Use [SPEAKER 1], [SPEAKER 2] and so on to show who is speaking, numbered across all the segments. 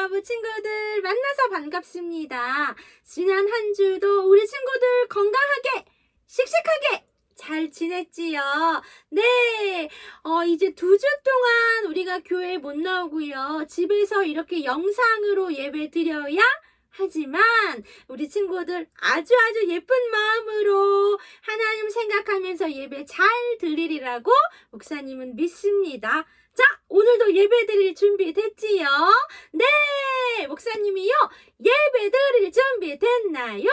[SPEAKER 1] 유아부 친구들 만나서 반갑습니다. 지난 한 주도 우리 친구들 건강하게, 씩씩하게 잘 지냈지요? 네. 어, 이제 두 주 동안 우리가 교회에 못 나오고요. 집에서 이렇게 영상으로 예배 드려야 하지만 우리 친구들 아주 아주 예쁜 마음으로 하나님 생각하면서 예배 잘 드리리라고 목사님은 믿습니다. 자, 오늘도 예배 드릴 준비 됐지요? 네! 목사님이요, 예배 드릴 준비 됐나요?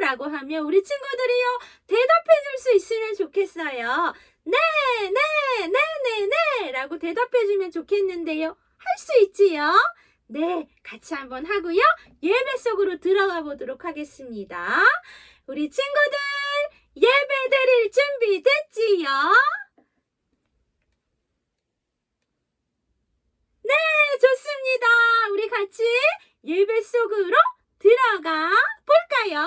[SPEAKER 1] 라고 하면 우리 친구들이요, 대답해 줄 수 있으면 좋겠어요. 네, 네, 네, 네, 네! 라고 대답해 주면 좋겠는데요. 할 수 있지요? 네, 같이 한번 하고요. 예배 속으로 들어가 보도록 하겠습니다. 우리 친구들, 예배 드릴 준비 됐지요? 네, 좋습니다. 우리 같이 예배 속으로 들어가 볼까요?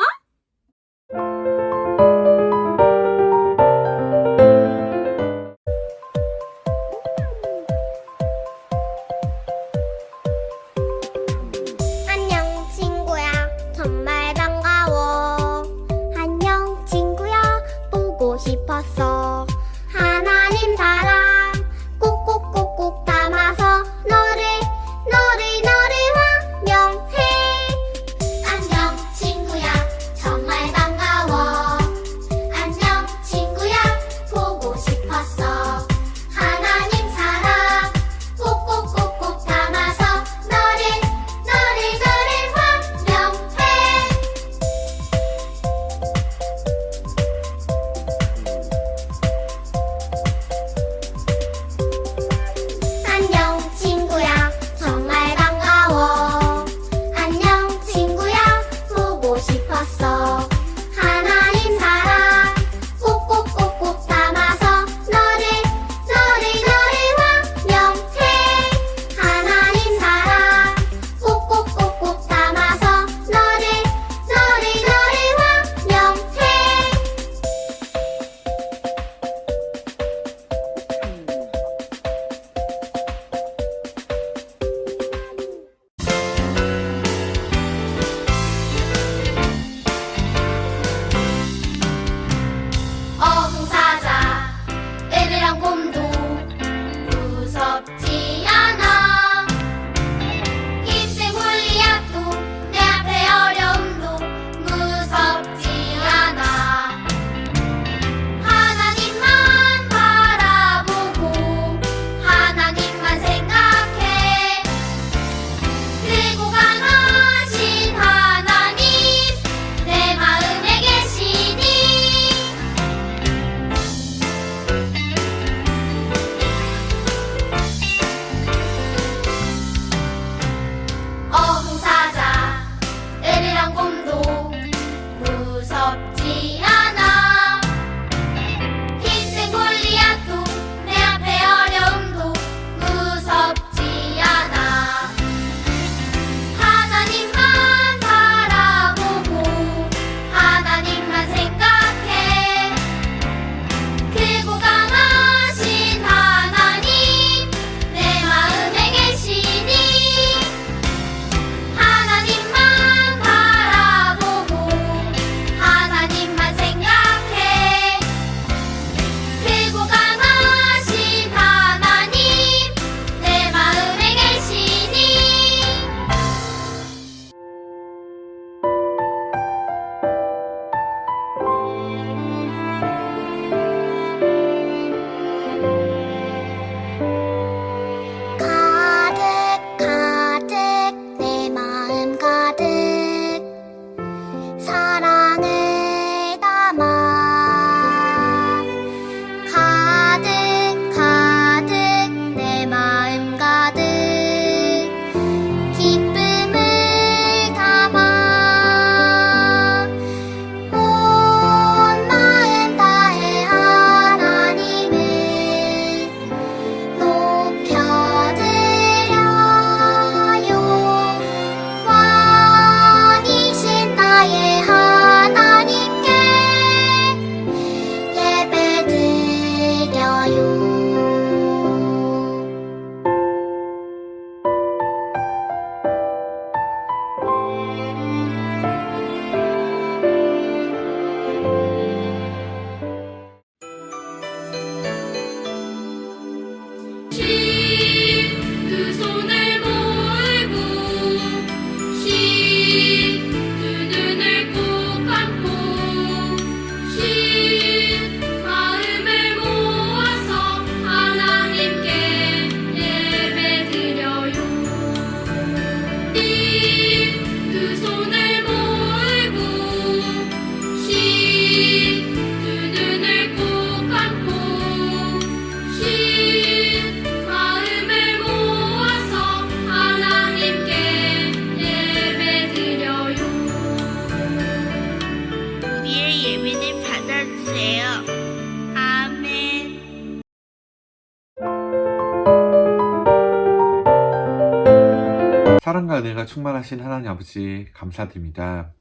[SPEAKER 2] 사랑과 은혜가 충만하신 하나님 아버지 감사드립니다.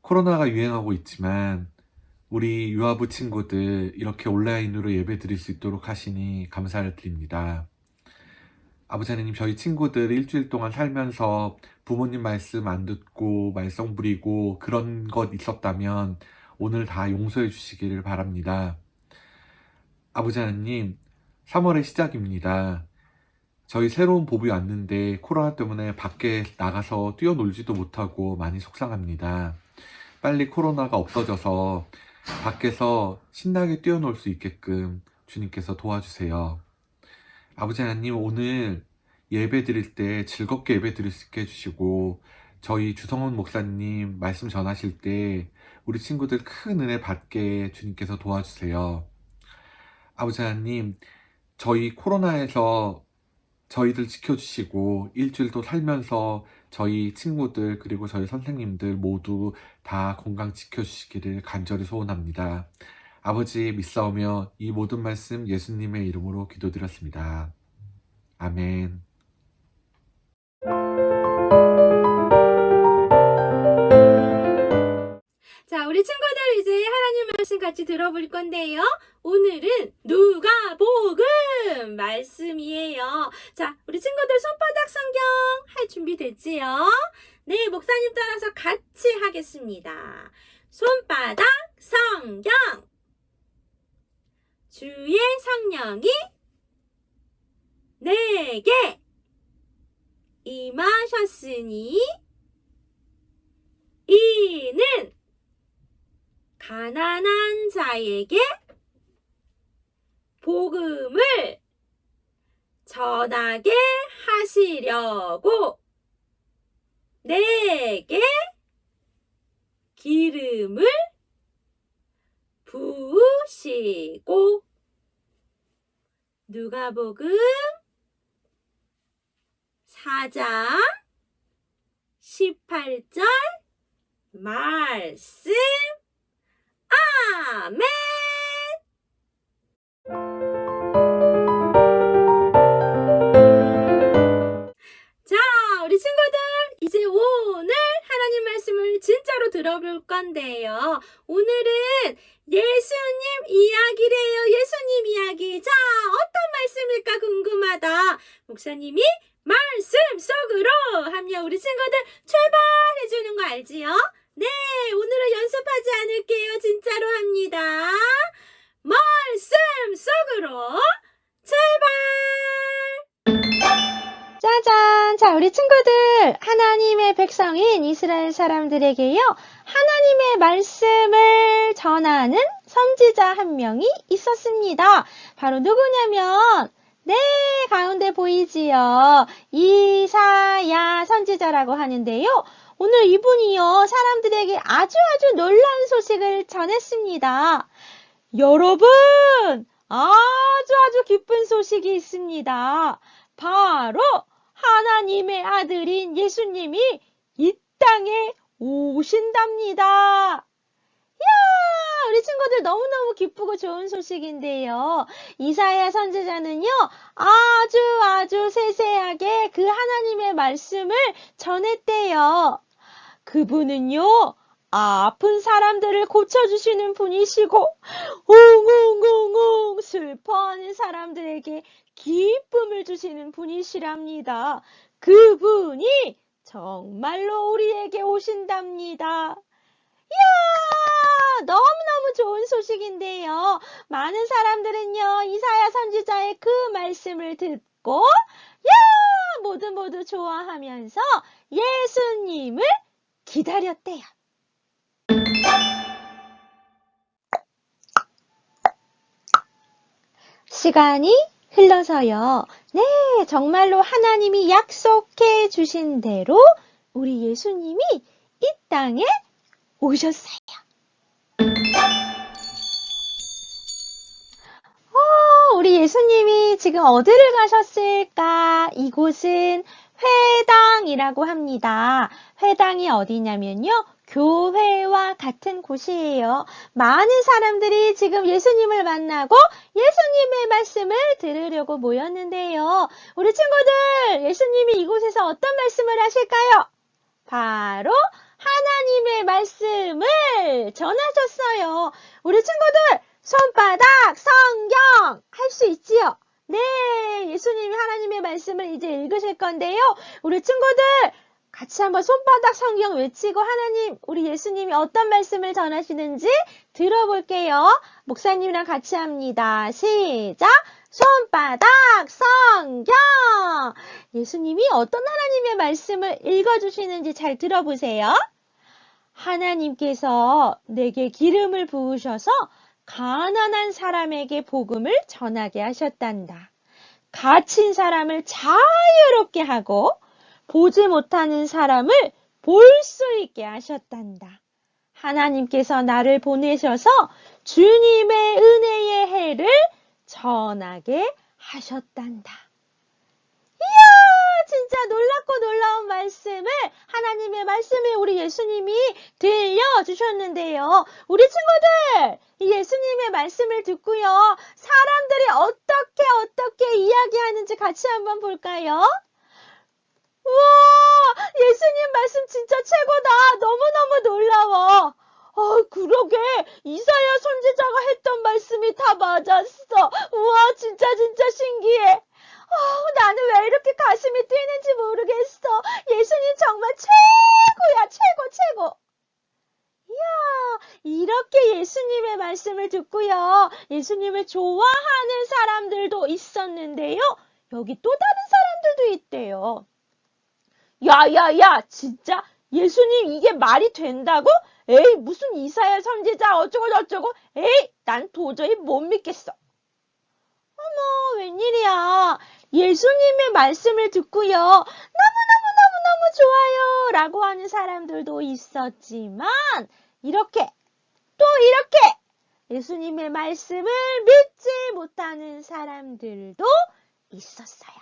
[SPEAKER 2] 코로나가 유행하고 있지만 우리 유아부 친구들 이렇게 온라인으로 예배 드릴 수 있도록 하시니 감사를 드립니다. 아버지 하나님 저희 친구들 일주일 동안 살면서 부모님 말씀 안 듣고 말썽 부리고 그런 것 있었다면 오늘 다 용서해 주시기를 바랍니다. 아버지 하나님 3월의 시작입니다. 저희 새로운 보부이 왔는데 코로나 때문에 밖에 나가서 뛰어놀지도 못하고 많이 속상합니다. 빨리 코로나가 없어져서 밖에서 신나게 뛰어놀 수 있게끔 주님께서 도와주세요. 아버지 하나님 오늘 예배 드릴 때 즐겁게 예배 드릴 수 있게 해주시고 저희 주성원 목사님 말씀 전하실 때 우리 친구들 큰 은혜 받게 주님께서 도와주세요. 아버지 하나님 저희 코로나에서 저희들 지켜주시고 일주일도 살면서 저희 친구들 그리고 저희 선생님들 모두 다 건강 지켜주시기를 간절히 소원합니다. 아버지 믿사오며 이 모든 말씀 예수님의 이름으로 기도드렸습니다. 아멘.
[SPEAKER 3] 우리 친구들 이제 하나님 말씀 같이 들어볼 건데요. 오늘은 누가복음 말씀이에요. 자, 우리 친구들 손바닥 성경 할 준비 됐지요? 네, 목사님 따라서 같이 하겠습니다. 손바닥 성경 주의 성령이 내게 임하셨으니 이는 가난한 자에게 복음을 전하게 하시려고 내게 기름을 부으시고 누가복음 4장 18절 말씀 아멘. 자, 우리 친구들, 이제 오늘 하나님 말씀을 진짜로 들어볼 건데요. 오늘은 예수님 이야기래요. 예수님 이야기. 자, 어떤 말씀일까 궁금하다. 목사님이 말씀 속으로 하면 우리 친구들 출발해 주는 거 알지요? 네, 오늘은 연습하지 않을게요. 진짜로 합니다. 말씀 속으로 출발!
[SPEAKER 1] 짜잔! 자, 우리 친구들, 하나님의 백성인 이스라엘 사람들에게요, 하나님의 말씀을 전하는 선지자 한 명이 있었습니다. 바로 누구냐면, 네, 가운데 보이지요? 이사야 선지자라고 하는데요. 오늘 이분이요, 사람들에게 아주 아주 놀라운 소식을 전했습니다. 여러분, 아주 아주 기쁜 소식이 있습니다. 바로 하나님의 아들인 예수님이 이 땅에 오신답니다. 이야, 우리 친구들 너무너무 기쁘고 좋은 소식인데요. 이사야 선지자는요, 아주 아주 세세하게 그 하나님의 말씀을 전했대요. 그분은요, 아픈 사람들을 고쳐주시는 분이시고, 웅웅웅웅 슬퍼하는 사람들에게 기쁨을 주시는 분이시랍니다. 그분이 정말로 우리에게 오신답니다. 이야, 너무너무 좋은 소식인데요. 많은 사람들은요, 이사야 선지자의 그 말씀을 듣고, 야, 모두 모두 좋아하면서 예수님을 기다렸대요. 시간이 흘러서요. 네, 정말로 하나님이 약속해 주신 대로 우리 예수님이 이 땅에 오셨어요. 어, 우리 예수님이 지금 어디를 가셨을까? 이곳은 회당이라고 합니다. 회당이 어디냐면요. 교회와 같은 곳이에요. 많은 사람들이 지금 예수님을 만나고 예수님의 말씀을 들으려고 모였는데요. 우리 친구들, 예수님이 이곳에서 어떤 말씀을 하실까요? 바로 하나님의 말씀을 전하셨어요. 우리 친구들, 손바닥 성경 할 수 있지요? 네, 예수님이 하나님의 말씀을 이제 읽으실 건데요. 우리 친구들, 같이 한번 손바닥 성경 외치고 하나님, 우리 예수님이 어떤 말씀을 전하시는지 들어볼게요. 목사님이랑 같이 합니다. 시작! 손바닥 성경! 예수님이 어떤 하나님의 말씀을 읽어주시는지 잘 들어보세요. 하나님께서 내게 기름을 부으셔서 가난한 사람에게 복음을 전하게 하셨단다. 갇힌 사람을 자유롭게 하고 보지 못하는 사람을 볼 수 있게 하셨단다. 하나님께서 나를 보내셔서 주님의 은혜의 해를 전하게 하셨단다. 진짜 놀랍고 놀라운 말씀을, 하나님의 말씀을 우리 예수님이 들려주셨는데요. 우리 친구들, 이 예수님의 말씀을 듣고요. 사람들이 어떻게 어떻게 이야기하는지 같이 한번 볼까요? 우와, 예수님 말씀 진짜 최고다. 너무너무 놀라워. 어, 그러게. 이사야 선지자가 했던 말씀이 다 맞았어. 우와, 진짜, 진짜 신기해. 어, 나는 왜 이렇게 가슴이 뛰는지 모르겠어. 예수님 정말 최고야, 최고, 최고. 이야, 이렇게 예수님의 말씀을 듣고요. 예수님을 좋아하는 사람들도 있었는데요. 여기 또 다른 사람들도 있대요. 야, 야, 야, 진짜 예수님 이게 말이 된다고? 에이, 무슨 이사야 선지자 어쩌고저쩌고? 에이, 난 도저히 못 믿겠어. 어머, 웬일이야. 예수님의 말씀을 듣고요. 너무너무너무너무 좋아요. 라고 하는 사람들도 있었지만, 이렇게, 또 이렇게, 예수님의 말씀을 믿지 못하는 사람들도 있었어요.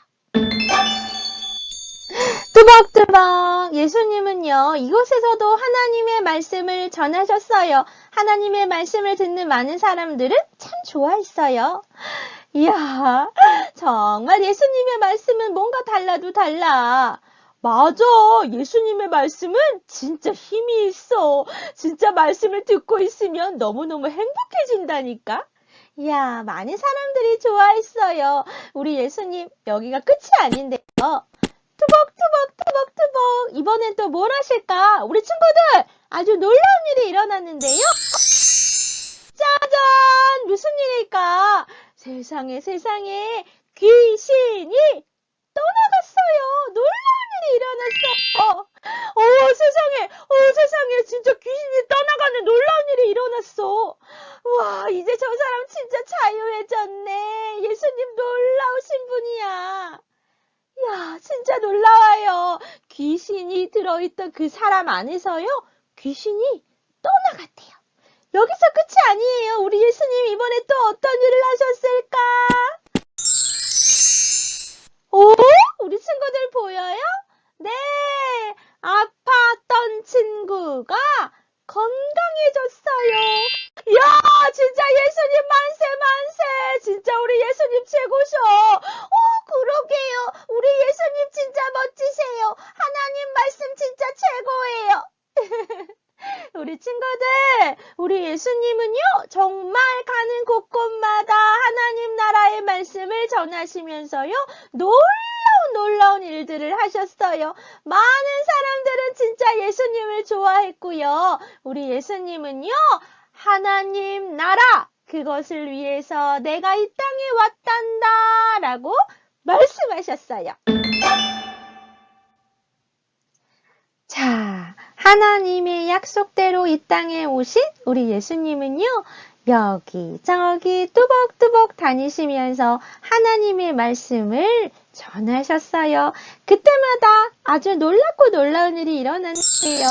[SPEAKER 1] 뚜벅뚜벅 예수님은요 이곳에서도 하나님의 말씀을 전하셨어요. 하나님의 말씀을 듣는 많은 사람들은 참 좋아했어요. 이야 정말 예수님의 말씀은 뭔가 달라도 달라. 맞아. 예수님의 말씀은 진짜 힘이 있어. 진짜 말씀을 듣고 있으면 너무너무 행복해진다니까. 이야, 많은 사람들이 좋아했어요. 우리 예수님, 여기가 끝이 아닌데요. 투벅투벅 투벅투벅 이번엔 또 뭘 하실까? 우리 친구들 아주 놀라운 일이 일어났는데요. 짜잔! 무슨 일일까? 세상에 세상에 귀신이 떠나갔어요. 놀라운 일이 일어났어. 어, 세상에, 어, 세상에, 진짜 귀신이 떠나가는 놀라운 일이 일어났어. 와, 이제 저 사람 진짜 자유해졌네. 예수님 놀라우신 분이야. 이야, 진짜 놀라워요. 귀신이 들어있던 그 사람 안에서요, 귀신이 떠나갔대요. 여기서 끝이 아니에요. 우리 예수님 이번에 또 어떤 일을 하셨을까? 오? 우리 친구들 보여요? 네, 아팠던 친구가 건강해졌어요. 이야, 진짜 예수님 만세, 만세! 진짜 우리 예수님 최고셔! 어, 그러게요. 우리 예수님 진짜 멋지세요. 하나님 말씀 진짜 최고예요. 우리 친구들, 우리 예수님은요, 정말 가는 곳곳마다 하나님 나라의 말씀을 전하시면서요, 놀라운 놀라운 일들을 하셨어요. 많은 사람들은 진짜 예수님을 좋아했고요. 우리 예수님은요, 하나님 나라, 그것을 위해서 내가 이 땅에 왔단다, 라고 말씀하셨어요. 자, 하나님의 약속대로 이 땅에 오신 우리 예수님은요, 여기저기 뚜벅뚜벅 다니시면서 하나님의 말씀을 전하셨어요. 그때마다 아주 놀랍고 놀라운 일이 일어났는데요.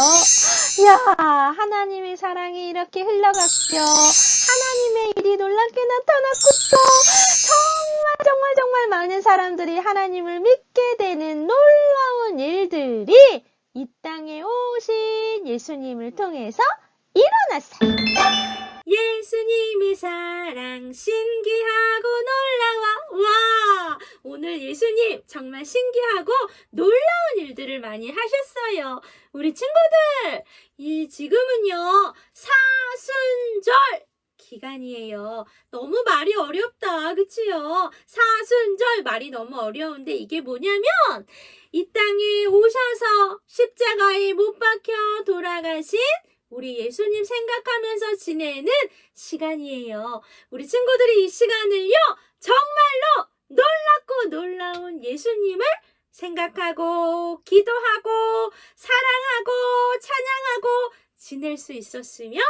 [SPEAKER 1] 이야, 하나님의 사랑이 이렇게 흘러갔죠. 하나님의 일이 놀랍게 나타났고 또 정말 정말 정말 많은 사람들이 하나님을 믿게 되는 놀라운 일들이
[SPEAKER 4] 이 땅에 오신 예수님을 통해서 일어났어요.
[SPEAKER 1] 예수님의 사랑 신기하고 놀라워. 와! 오늘 예수님 정말 신기하고 놀라운 일들을 많이 하셨어요. 우리 친구들, 이 지금은요. 사순절 기간이에요. 너무 말이 어렵다. 그치요? 사순절 말이 너무 어려운데 이게 뭐냐면 이 땅에 오셔서 십자가에 못 박혀 돌아가신 우리 예수님 생각하면서 지내는 시간이에요. 우리 친구들이 이 시간을요, 정말로 놀랍고 놀라운 예수님을 생각하고, 기도하고, 사랑하고, 찬양하고, 지낼 수 있었으면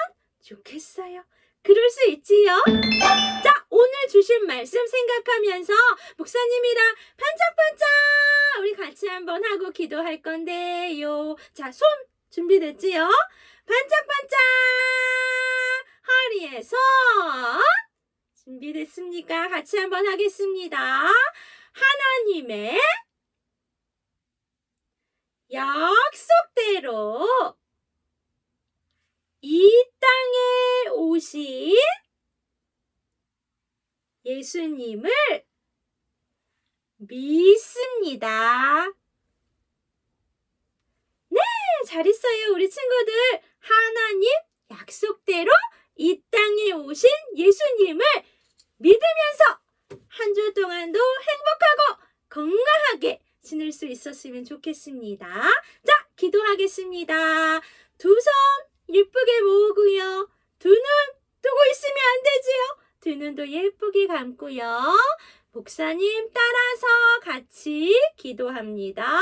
[SPEAKER 1] 좋겠어요. 그럴 수 있지요? 자, 오늘 주신 말씀 생각하면서 목사님이랑 반짝반짝 우리 같이 한번 하고 기도할 건데요. 자, 손 준비됐지요? 반짝반짝 허리에 손 준비됐습니까? 같이 한번 하겠습니다. 하나님의 약속대로 이 땅에 오신 예수님을 믿습니다. 네, 잘했어요, 우리 친구들. 하나님 약속대로 이 땅에 오신 예수님을 믿으면서 한 주 동안도 행복하고 건강하게 지낼 수 있었으면 좋겠습니다. 자, 기도하겠습니다. 두 손 예쁘게 모으고요. 두눈 뜨고 있으면 안 되지요. 두 눈도 예쁘게 감고요. 목사님 따라서 같이 기도합니다.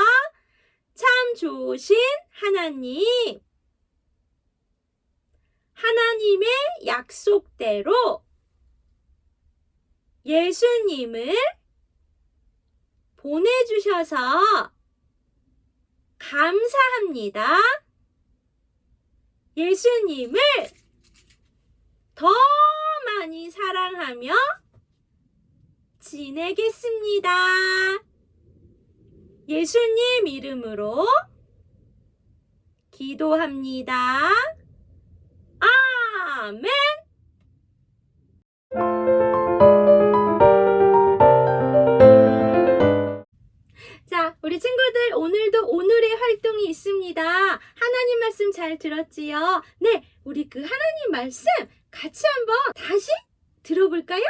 [SPEAKER 1] 참 좋으신 하나님. 하나님의 약속대로 예수님을 보내주셔서 감사합니다. 예수님을 더 많이 사랑하며 지내겠습니다. 예수님 이름으로 기도합니다. 아멘. 우리 친구들 오늘도 오늘의 활동이 있습니다. 하나님 말씀 잘 들었지요? 네, 우리 그 하나님 말씀 같이 한번 다시 들어볼까요?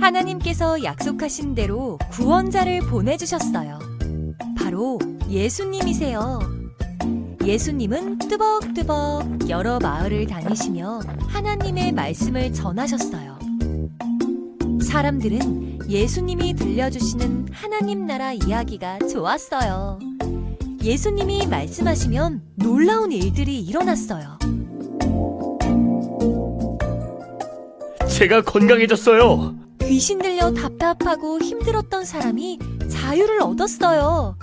[SPEAKER 5] 하나님께서 약속하신 대로 구원자를 보내주셨어요. 바로 예수님이세요. 예수님은 뚜벅뚜벅 여러 마을을 다니시며 하나님의 말씀을 전하셨어요. 사람들은 예수님이 들려주시는 하나님 나라 이야기가 좋았어요. 예수님이 말씀하시면 놀라운 일들이 일어났어요.
[SPEAKER 6] 제가 건강해졌어요.
[SPEAKER 5] 귀신 들려 답답하고 힘들었던 사람이 자유를 얻었어요.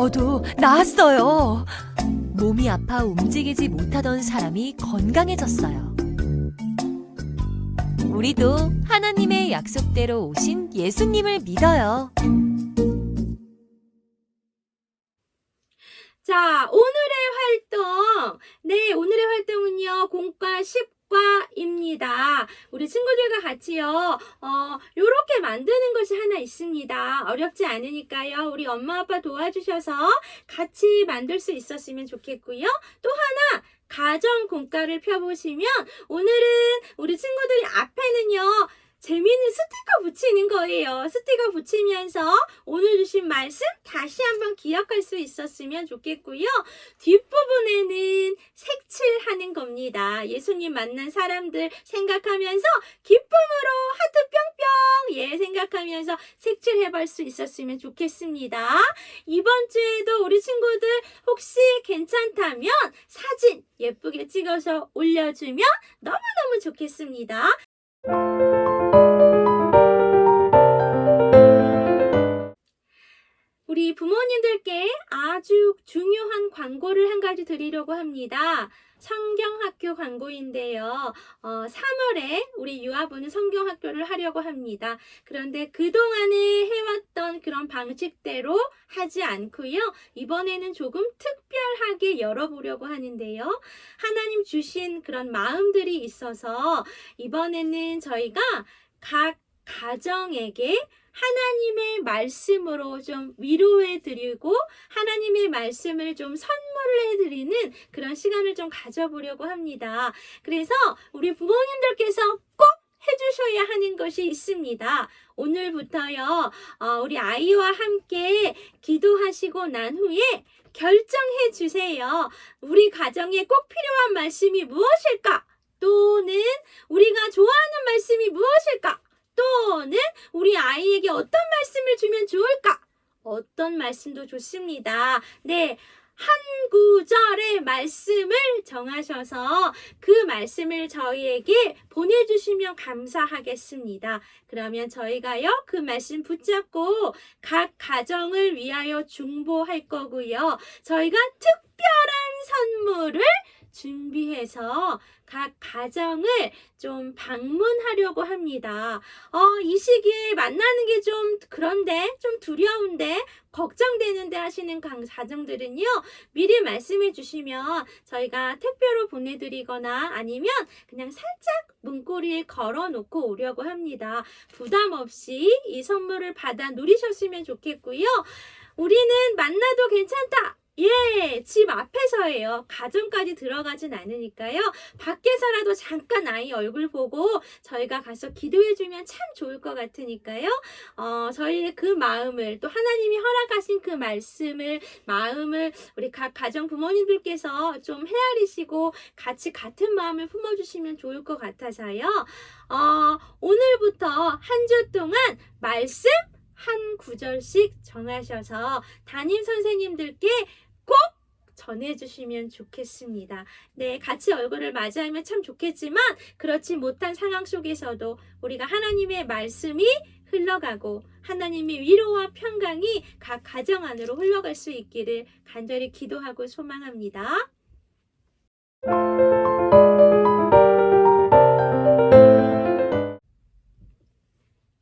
[SPEAKER 5] 저도 나았어요. 몸이 아파 움직이지 못하던 사람이 건강해졌어요. 우리도 하나님의 약속대로 오신 예수님을 믿어요.
[SPEAKER 1] 자, 오늘의 활동. 네, 오늘의 활동은요, 공과 10 과입니다. 우리 친구들과 같이요, 어, 요렇게 만드는 것이 하나 있습니다. 어렵지 않으니까요, 우리 엄마 아빠 도와주셔서 같이 만들 수 있었으면 좋겠고요. 또 하나, 가정 공과를 펴보시면, 오늘은 우리 친구들이 앞에는요, 재미있는 스티커 붙이는 거예요. 스티커 붙이면서 오늘 주신 말씀 다시 한번 기억할 수 있었으면 좋겠고요. 뒷부분에는 색칠하는 겁니다. 예수님 만난 사람들 생각하면서 기쁨으로 하트 뿅뿅 예 생각하면서 색칠해 볼 수 있었으면 좋겠습니다. 이번 주에도 우리 친구들 혹시 괜찮다면 사진 예쁘게 찍어서 올려주면 너무너무 좋겠습니다. 우리 부모님들께 아주 중요한 광고를 한 가지 드리려고 합니다. 성경학교 광고인데요. 어, 3월에 우리 유아부는 성경학교를 하려고 합니다. 그런데 그동안에 해왔던 그런 방식대로 하지 않고요. 이번에는 조금 특별하게 열어보려고 하는데요. 하나님 주신 그런 마음들이 있어서 이번에는 저희가 각 가정에게 하나님의 말씀으로 좀 위로해 드리고 하나님의 말씀을 좀 선물을 해 드리는 그런 시간을 좀 가져보려고 합니다. 그래서 우리 부모님들께서 꼭 해주셔야 하는 것이 있습니다. 오늘부터요, 어, 우리 아이와 함께 기도하시고 난 후에 결정해 주세요. 우리 가정에 꼭 필요한 말씀이 무엇일까? 또는 우리가 좋아하는 말씀이 무엇일까? 또는 우리 아이에게 어떤 말씀을 주면 좋을까? 어떤 말씀도 좋습니다. 네. 한 구절의 말씀을 정하셔서 그 말씀을 저희에게 보내주시면 감사하겠습니다. 그러면 저희가요, 그 말씀 붙잡고 각 가정을 위하여 중보할 거고요. 저희가 특별한 선물을 준비해서 각 가정을 좀 방문하려고 합니다. 어, 이 시기에 만나는 게 좀 그런데, 좀 두려운데, 걱정되는데 하시는 강- 가정들은요, 미리 말씀해 주시면 저희가 택배로 보내드리거나 아니면 그냥 살짝 문고리에 걸어 놓고 오려고 합니다. 부담 없이 이 선물을 받아 누리셨으면 좋겠고요. 우리는 만나도 괜찮다! 예, 집 앞에서예요. 가정까지 들어가진 않으니까요. 밖에서라도 잠깐 아이 얼굴 보고 저희가 가서 기도해주면 참 좋을 것 같으니까요. 어, 저희의 그 마음을 또 하나님이 허락하신 그 말씀을 마음을 우리 각 가정 부모님들께서 좀 헤아리시고 같이 같은 마음을 품어주시면 좋을 것 같아서요. 어, 오늘부터 한 주 동안 말씀 한 구절씩 정하셔서 담임 선생님들께 꼭 전해주시면 좋겠습니다. 네, 같이 얼굴을 맞이하면 참 좋겠지만 그렇지 못한 상황 속에서도 우리가 하나님의 말씀이 흘러가고 하나님의 위로와 평강이 각 가정 안으로 흘러갈 수 있기를 간절히 기도하고 소망합니다.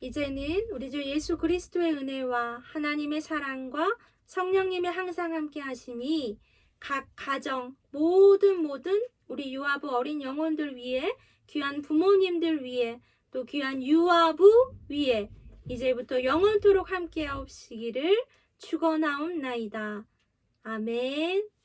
[SPEAKER 1] 이제는 우리 주 예수 그리스도의 은혜와 하나님의 사랑과 성령님의 항상 함께 하심이 각 가정 모든 모든 우리 유아부 어린 영혼들 위해 귀한 부모님들 위해 또 귀한 유아부 위해 이제부터 영원토록 함께 하옵시기를 축원하옵나이다. 아멘.